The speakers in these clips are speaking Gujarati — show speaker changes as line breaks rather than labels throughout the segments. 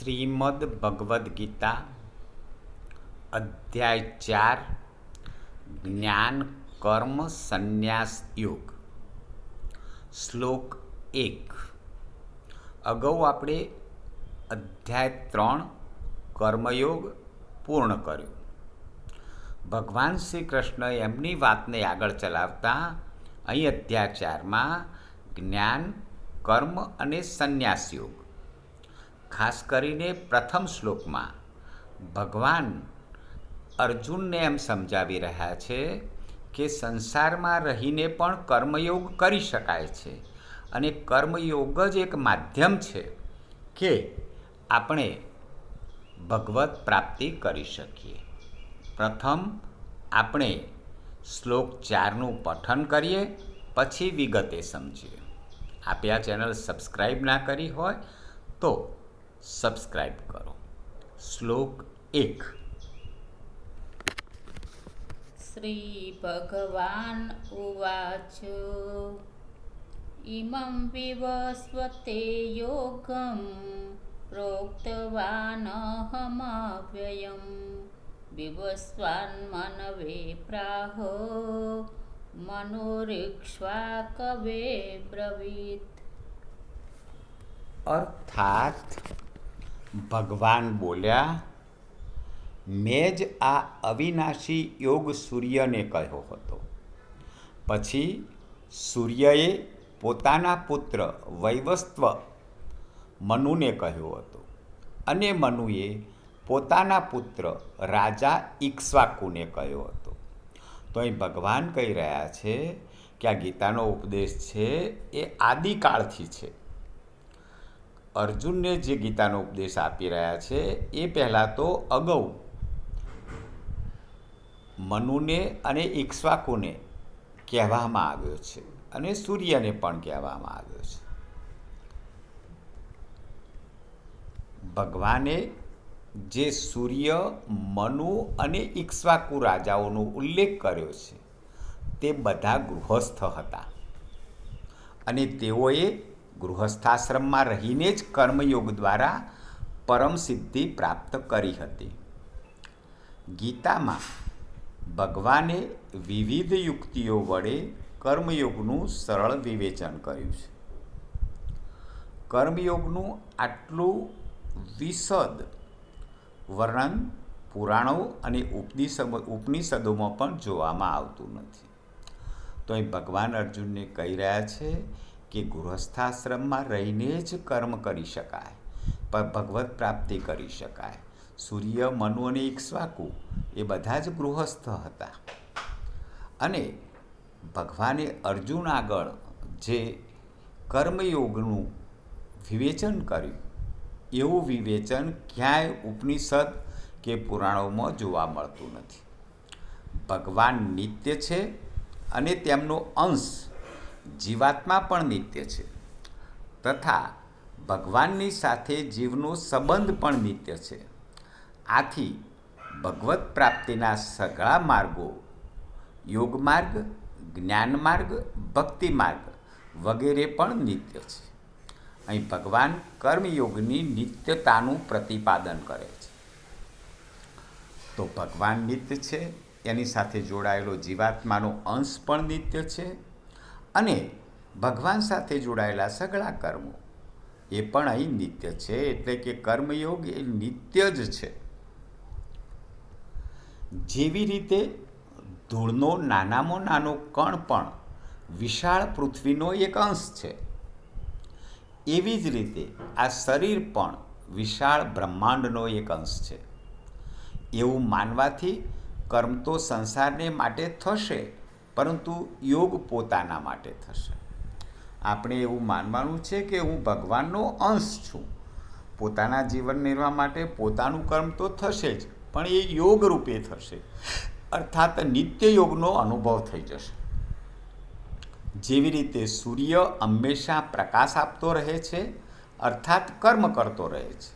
શ્રીમદ ભગવદ્ ગીતા અધ્યાય ચાર, જ્ઞાન કર્મ સંન્યાસ યોગ. શ્લોક એક. અગાઉ આપણે અધ્યાય ત્રણ, કર્મયોગ પૂર્ણ કર્યો. ભગવાન શ્રી કૃષ્ણ એમની વાતને આગળ ચલાવતા અહીં અધ્યાય ચારમાં જ્ઞાન, કર્મ અને સંન્યાસ યોગ. ખાસ કરીને પ્રથમ શ્લોકમાં ભગવાન અર્જુનને એમ સમજાવી રહ્યા છે કે સંસારમાં રહીને પણ કર્મયોગ કરી શકાય છે. અને કર્મયોગ જ એક માધ્યમ છે કે આપણે ભગવત પ્રાપ્તિ કરી શકીએ. પ્રથમ, આપણે શ્લોક ચારનું પઠન કરીએ, પછી વિગતે સમજીએ. આપે આ ચેનલ સબસ્ક્રાઈબ ના કરી હોય તો સબસ્ક્રાઈબ કરો. શ્લોક એક.
શ્રી ભગવાન ઉવાચ ઇમં વિવસ્વતે યોગમ પ્રોક્તવાનહમાવ્યયમ વિવસ્વાન્મનવે પ્રાહ મનોરિક્ષ્વા કવે બ્રવીત.
અર્થાત ભગવાન બોલ્યા, મેં જ આ અવિનાશી યોગ સૂર્યને કહ્યો હતો. પછી સૂર્યએ પોતાના પુત્ર વૈવસ્વ મનુને કહ્યો હતો અને મનુએ પોતાના પુત્ર રાજા ઇક્ષ્વાકુને કહ્યો હતો. તો અહીં ભગવાન કહી રહ્યા છે કે આ ગીતાનો ઉપદેશ છે એ આદિકાળથી છે. અર્જુનને જે ગીતાનો ઉપદેશ આપી રહ્યા છે, એ પહેલાં તો અગાઉ મનુને અને ઇક્ષ્વાકુને કહેવામાં આવ્યો છે અને સૂર્યને પણ કહેવામાં આવ્યો છે. ભગવાને જે સૂર્ય, મનુ અને ઇક્ષ્વાકુ રાજાઓનો ઉલ્લેખ કર્યો છે, તે બધા ગૃહસ્થ હતા અને તેઓએ ગૃહસ્થાશ્રમમાં રહીને જ કર્મયોગ દ્વારા પરમ સિદ્ધિ પ્રાપ્ત કરી હતી. ગીતામાં ભગવાને વિવિધ યુક્તિઓ વડે કર્મયોગનું સરળ વિવેચન કર્યું છે. કર્મયોગનું આટલું વિશદ વર્ણન પુરાણો અને ઉપનિષદ ઉપનિષદોમાં પણ જોવામાં આવતું નથી. તો અહીં ભગવાન અર્જુનને કહી રહ્યા છે કે ગૃહસ્થાશ્રમમાં રહીને જ કર્મ કરી શકાય પણ ભગવત પ્રાપ્તિ કરી શકાય. સૂર્ય, મનુ અને ઇક્ષ્વાકુ એ બધા જ ગૃહસ્થ હતા. અને ભગવાને અર્જુન આગળ જે કર્મયોગનું વિવેચન કર્યું, એવું વિવેચન ક્યાંય ઉપનિષદ કે પુરાણોમાં જોવા મળતું નથી. ભગવાન નિત્ય છે અને તેમનો અંશ જીવાત્મા પણ નિત્ય છે. તથા ભગવાનની સાથે જીવનો સંબંધ પણ નિત્ય છે. આથી ભગવત પ્રાપ્તિના સઘળા માર્ગો, યોગ માર્ગ, જ્ઞાન માર્ગ, ભક્તિ માર્ગ વગેરે પણ નિત્ય છે. અહીં ભગવાન કર્મયોગની નિત્યતાનું પ્રતિપાદન કરે છે. તો ભગવાન નિત્ય છે, એની સાથે જોડાયેલો જીવાત્માનો અંશ પણ નિત્ય છે અને ભગવાન સાથે જોડાયેલા સઘળા કર્મો. એ પણ અહીં નિત્ય છે, એટલે કે કર્મયોગ એ નિત્ય જ છે. જેવી રીતે ધૂળનો નાનામાં નાનો કણ પણ વિશાળ પૃથ્વીનો એક અંશ છે, એવી જ રીતે આ શરીર પણ વિશાળ બ્રહ્માંડનો એક અંશ છે. એવું માનવાથી કર્મ તો સંસારને માટે થશે પરંતુ યોગ પોતાના માટે થશે. આપણે એવું માનવાનું છે કે હું ભગવાનનો અંશ છું. પોતાના જીવન નિર્વાહ માટે પોતાનું કર્મ તો થશે જ, પણ એ યોગ રૂપે થશે. અર્થાત નિત્ય યોગનો અનુભવ થઈ જશે. જેવી રીતે સૂર્ય હંમેશા પ્રકાશ આપતો રહે છે, અર્થાત કર્મ કરતો રહે છે,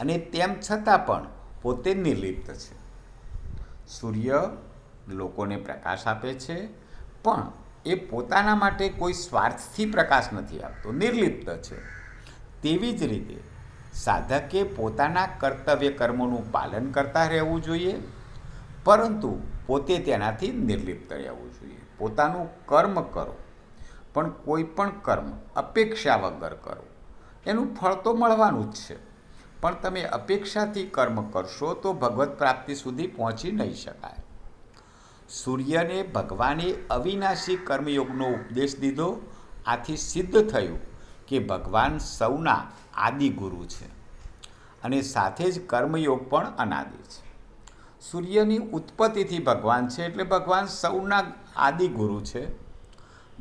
અને તેમ છતાં પણ પોતે નિર્લિપ્ત છે. સૂર્ય લોકોને પ્રકાશ આપે છે, પણ એ પોતાના માટે કોઈ સ્વાર્થથી પ્રકાશ નથી આપતો, નિર્લિપ્ત છે. તેવી જ રીતે સાધકે પોતાના કર્તવ્ય કર્મોનું પાલન કરતા રહેવું જોઈએ, પરંતુ પોતે તેનાથી નિર્લિપ્ત રહેવું જોઈએ. પોતાનું કર્મ કરો, પણ કોઈ પણ કર્મ અપેક્ષા વગર કરો. એનું ફળ તો મળવાનું જ છે, પણ તમે અપેક્ષાથી કર્મ કરશો તો ભગવત પ્રાપ્તિ સુધી પહોંચી નહીં શકાય. સૂર્યને ભગવાને અવિનાશી કર્મયોગનો ઉપદેશ દીધો, આથી સિદ્ધ થયું કે ભગવાન સૌના આદિ ગુરુ છે અને સાથે જ કર્મયોગ પણ અનાદિ છે. સૂર્યની ઉત્પત્તિથી ભગવાન છે એટલે ભગવાન સૌના આદિ ગુરુ છે.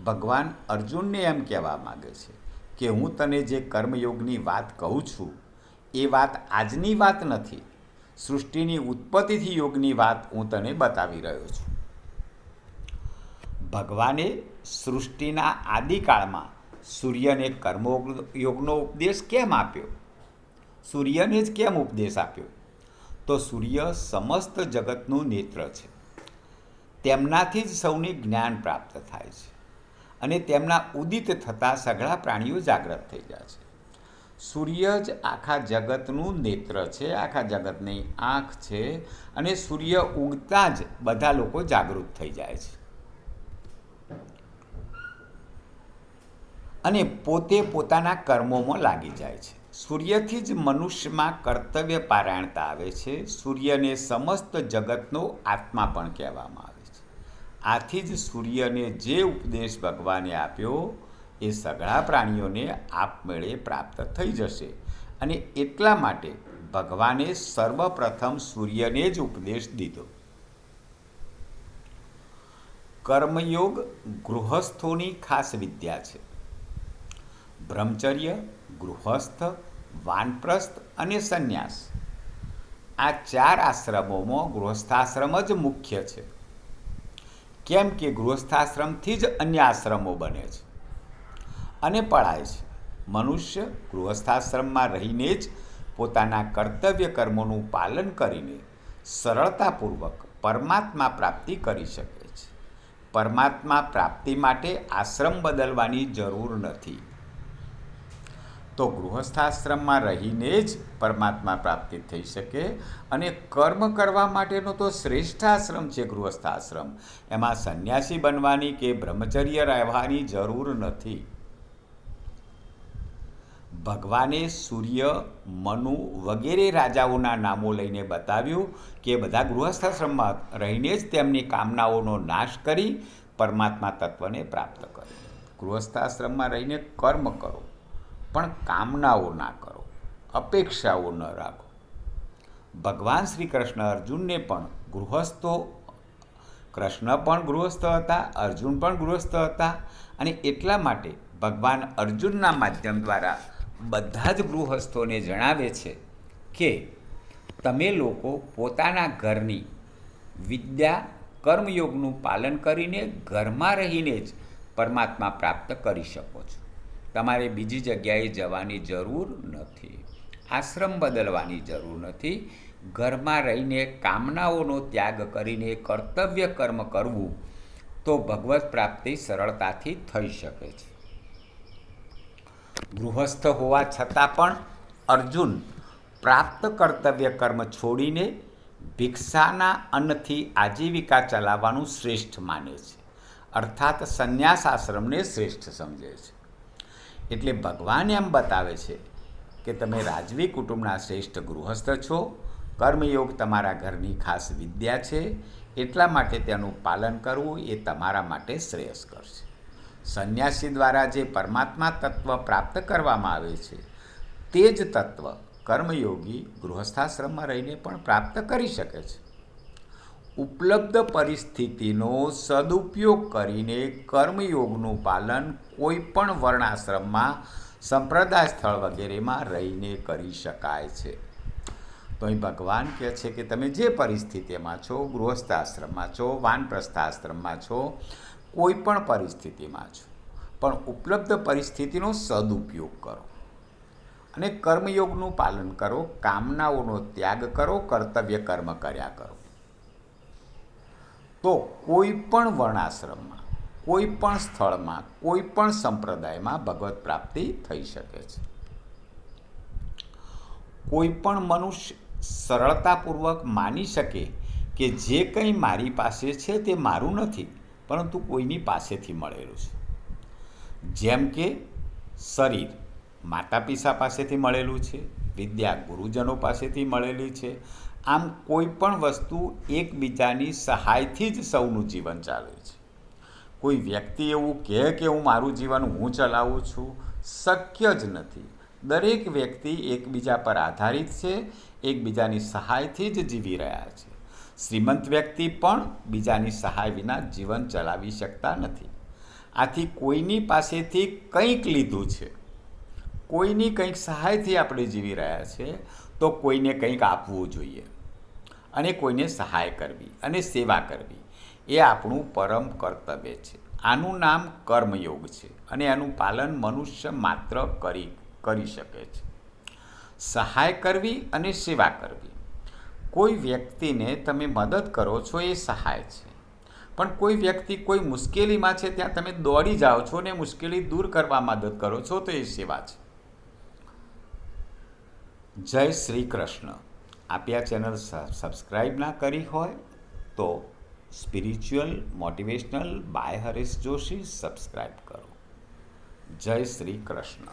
ભગવાન અર્જુનને એમ કહેવા માગે છે કે હું તને જે કર્મયોગની વાત કહું છું, એ વાત આજની વાત નથી. સૃષ્ટિની ઉત્પત્તિથી યોગની વાત હું તને બતાવી રહ્યો છું. ભગવાને સૃષ્ટિના આદિકાળમાં સૂર્યને કર્મયોગનો ઉપદેશ કેમ આપ્યો? સૂર્યને જ કેમ ઉપદેશ આપ્યો? તો સૂર્ય સમસ્ત જગતનું નેત્ર છે. તેમનાથી જ સૌને જ્ઞાન પ્રાપ્ત થાય છે અને તેમના ઉદિત થતાં સઘળા પ્રાણીઓ જાગૃત થઈ જાય છે. સૂર્ય જ આખા જગતનું નેત્ર છે, આખા જગતની આંખ છે અને સૂર્ય ઉગતા જ બધા લોકો જાગૃત થઈ જાય છે. અને પોતે પોતાના કર્મોમાં લાગી જાય છે. સૂર્યથી જ મનુષ્યમાં કર્તવ્ય પારાયણતા આવે છે. સૂર્યને સમસ્ત જગતનો આત્મા પણ કહેવામાં આવે છે. આથી જ સૂર્યને જે ઉપદેશ ભગવાને આપ્યો, એ સઘળા પ્રાણીઓને આપમેળે પ્રાપ્ત થઈ જશે. અને એટલા માટે ભગવાને સર્વપ્રથમ સૂર્યને જ ઉપદેશ દીધો. કર્મયોગ ગૃહસ્થોની ખાસ વિદ્યા છે. બ્રહ્મચર્ય, ગૃહસ્થ, વાનપ્રસ્થ અને સંન્યાસ. આ ચાર આશ્રમોમાં ગૃહસ્થાશ્રમ જ મુખ્ય છે. કેમ કે ગૃહસ્થાશ્રમથી જ અન્ય આશ્રમો બને છે અને પળાય છે. મનુષ્ય ગૃહસ્થાશ્રમમાં રહીને જ પોતાના કર્તવ્ય કર્મોનું પાલન કરીને સરળતાપૂર્વક પરમાત્મા પ્રાપ્તિ કરી શકે છે. પરમાત્મા પ્રાપ્તિ માટે આશ્રમ બદલવાની જરૂર નથી. તો ગૃહસ્થાશ્રમમાં રહીને જ પરમાત્મા પ્રાપ્તિ થઈ શકે અને કર્મ કરવા માટેનો તો શ્રેષ્ઠ આશ્રમ છે ગૃહસ્થાશ્રમ. એમાં સંન્યાસી બનવાની કે બ્રહ્મચર્ય રહેવાની જરૂર નથી. ભગવાને સૂર્ય, મનુ વગેરે રાજાઓના નામો લઈને બતાવ્યું કે બધા ગૃહસ્થાશ્રમમાં રહીને જ તેમની કામનાઓનો નાશ કરી પરમાત્મા તત્વને પ્રાપ્ત કરો. ગૃહસ્થાશ્રમમાં રહીને કર્મ કરો. પણ કામનાઓ ના કરો, અપેક્ષાઓ ન રાખો. ભગવાન શ્રી કૃષ્ણ અર્જુનને પણ ગૃહસ્થો, કૃષ્ણ પણ ગૃહસ્થ હતા, અર્જુન પણ ગૃહસ્થ હતા અને એટલા માટે ભગવાન અર્જુનના માધ્યમ દ્વારા બધા જ ગૃહસ્થોને જણાવે છે કે તમે લોકો પોતાના ઘરની વિદ્યા કર્મયોગનું પાલન કરીને ઘરમાં રહીને જ પરમાત્મા પ્રાપ્ત કરી શકો છો. તમારે બીજી જગ્યાએ જવાની જરૂર નથી. આશ્રમ બદલવાની જરૂર નથી. ઘરમાં રહીને કામનાઓનો ત્યાગ કરીને કર્તવ્ય કર્મ કરવું તો ભગવત પ્રાપ્તિ સરળતાથી થઈ શકે છે. ગૃહસ્થ હોવા છતાં પણ અર્જુન પ્રાપ્ત કર્તવ્ય કર્મ છોડીને ભિક્ષાના અન્નથી આજીવિકા ચલાવવાનું શ્રેષ્ઠ માને છે. અર્થાત સંન્યાસ આશ્રમને શ્રેષ્ઠ સમજે છે. એટલે ભગવાન એમ બતાવે છે કે તમે રાજવી કુટુંબના શ્રેષ્ઠ ગૃહસ્થ છો. કર્મયોગ તમારા ઘરની ખાસ વિદ્યા છે. એટલા માટે તેનું પાલન કરવું એ તમારા માટે શ્રેયસ્કર છે. સંન્યાસી દ્વારા જે પરમાત્મા તત્વ પ્રાપ્ત કરવામાં આવે છે, તે જ તત્વ કર્મયોગી ગૃહસ્થાશ્રમમાં રહીને પણ પ્રાપ્ત કરી શકે છે. ઉપલબ્ધ પરિસ્થિતિનો સદુપયોગ કરીને કર્મયોગનું પાલન કોઈપણ વર્ણાશ્રમમાં, સંપ્રદાય સ્થળ વગેરેમાં રહીને કરી શકાય છે. તો અહીં ભગવાન કહે છે કે તમે જે પરિસ્થિતિમાં છો, ગૃહસ્થાશ્રમમાં છો, વાનપ્રસ્થાશ્રમમાં છો, કોઈ પણ પરિસ્થિતિમાં છો, પણ ઉપલબ્ધ પરિસ્થિતિનો સદુપયોગ કરો અને કર્મયોગનું પાલન કરો, કામનાઓનો ત્યાગ કરો, કર્તવ્ય કર્મ કર્યા કરો. તો કોઈ પણ વર્ણાશ્રમમાં, કોઈ પણ સ્થળમાં, કોઈ પણ સંપ્રદાયમાં ભગવત પ્રાપ્તિ થઈ શકે છે. કોઈ પણ મનુષ્ય સરળતાપૂર્વક માની શકે કે જે કંઈ મારી પાસે છે તે મારું નથી, પરંતુ કોઈની પાસેથી મળેલું છે. જેમ કે શરીર માતા પિતા પાસેથી મળેલું છે, વિદ્યા ગુરુજનો પાસેથી મળેલી છે આમ કોઈ પણ વસ્તુ એકબીજાની સહાયથી જ સૌનું જીવન ચાલે છે. કોઈ વ્યક્તિ એવું કહે કે હું મારું જીવન હું ચલાવું છું, શક્ય જ નથી. દરેક વ્યક્તિ એકબીજા પર આધારિત છે, એકબીજાની સહાયથી જ જીવી રહ્યા છે. શ્રીમંત વ્યક્તિ પણ બીજાની સહાય વિના જીવન ચલાવી શકતા નથી. આથી કોઈની પાસેથી કંઈક લીધું છે, કોઈની કંઈક સહાયથી આપણે જીવી રહ્યા છે, તો કોઈને કંઈક આપવું જોઈએ. અને કોઈને સહાય કરવી અને સેવા કરવી, એ આપણું પરમ કર્તવ્ય છે. આનું નામ કર્મયોગ છે અને આનું પાલન મનુષ્ય માત્ર કરી કરી શકે છે. સહાય કરવી અને સેવા કરવી. કોઈ વ્યક્તિને તમે મદદ કરો છો એ સહાય છે. પણ કોઈ વ્યક્તિ કોઈ મુશ્કેલીમાં છે ત્યાં તમે દોડી જાઓ છો ને મુશ્કેલી દૂર કરવા મદદ કરો છો તો એ સેવા છે. જય શ્રી કૃષ્ણ. આપી આ ચેનલ સબસ્ક્રાઈબ ના કરી હોય તો spiritual motivational by Harish Joshi subscribe કરો. જય શ્રી કૃષ્ણ.